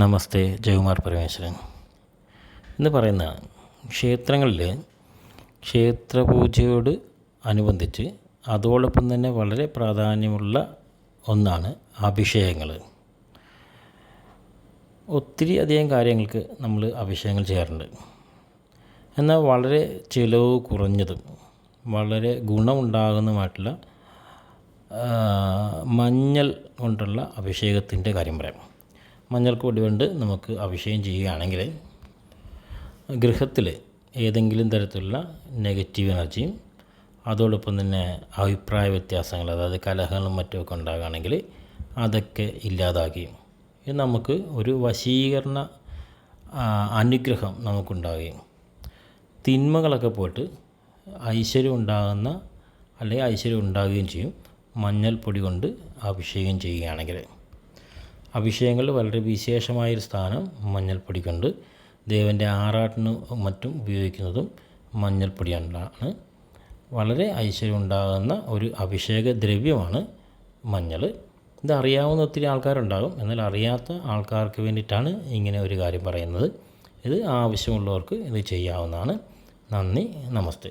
നമസ്തേ ജയകുമാർ പരമേശ്വരൻ. എന്ന് പറയുന്ന ക്ഷേത്രങ്ങളിൽ ക്ഷേത്രപൂജയോട് അനുബന്ധിച്ച് അതോടൊപ്പം തന്നെ വളരെ പ്രാധാന്യമുള്ള ഒന്നാണ് അഭിഷേകങ്ങൾ ഒത്തിരി അധികം കാര്യങ്ങൾക്ക് നമ്മൾ അഭിഷേകങ്ങൾ ചെയ്യാറുണ്ട്. എന്നാൽ വളരെ ചിലവ് കുറഞ്ഞതും വളരെ ഗുണമുണ്ടാകുന്നതുമായിട്ടുള്ള മഞ്ഞൾ കൊണ്ടുള്ള അഭിഷേകത്തിന്റെ കാര്യം പറയാം. മഞ്ഞൾപ്പൊടി കൊണ്ട് നമുക്ക് അഭിഷേകം ചെയ്യുകയാണെങ്കിൽ ഗൃഹത്തിൽ ഏതെങ്കിലും തരത്തിലുള്ള നെഗറ്റീവ് എനർജിയും അതോടൊപ്പം തന്നെ അഭിപ്രായ വ്യത്യാസങ്ങൾ അതായത് കലഹങ്ങളും മറ്റുമൊക്കെ ഉണ്ടാകുകയാണെങ്കിൽ അതൊക്കെ ഇല്ലാതാക്കി നമുക്ക് ഒരു വശീകരണ അനുഗ്രഹം നമുക്കുണ്ടാകുകയും തിന്മകളൊക്കെ പോയിട്ട് ഐശ്വര്യം ഉണ്ടാകുന്ന അല്ലെങ്കിൽ ഐശ്വര്യം ഉണ്ടാകുകയും ചെയ്യും മഞ്ഞൾപ്പൊടി കൊണ്ട് അഭിഷേകം ചെയ്യുകയാണെങ്കിൽ. അഭിഷേകങ്ങളിൽ വളരെ വിശേഷമായൊരു സ്ഥാനം മഞ്ഞൾപ്പൊടിക്കുണ്ട്. ദേവന്റെ ആറാട്ടിന് മറ്റും ഉപയോഗിക്കുന്നതും മഞ്ഞൾപ്പൊടിയാണ്. വളരെ ഐശ്വര്യം ഉണ്ടാകുന്ന ഒരു അഭിഷേക ദ്രവ്യമാണ് മഞ്ഞൾ. ഇത് അറിയാവുന്ന ഒത്തിരി ആൾക്കാരുണ്ടാകും. എന്നാൽ അറിയാത്ത ആൾക്കാർക്ക് വേണ്ടിയിട്ടാണ് ഇങ്ങനെ ഒരു കാര്യം പറയുന്നത്. ഇത് ആവശ്യമുള്ളവർക്ക് ഇത് ചെയ്യാവുന്നതാണ്. നന്ദി നമസ്തേ.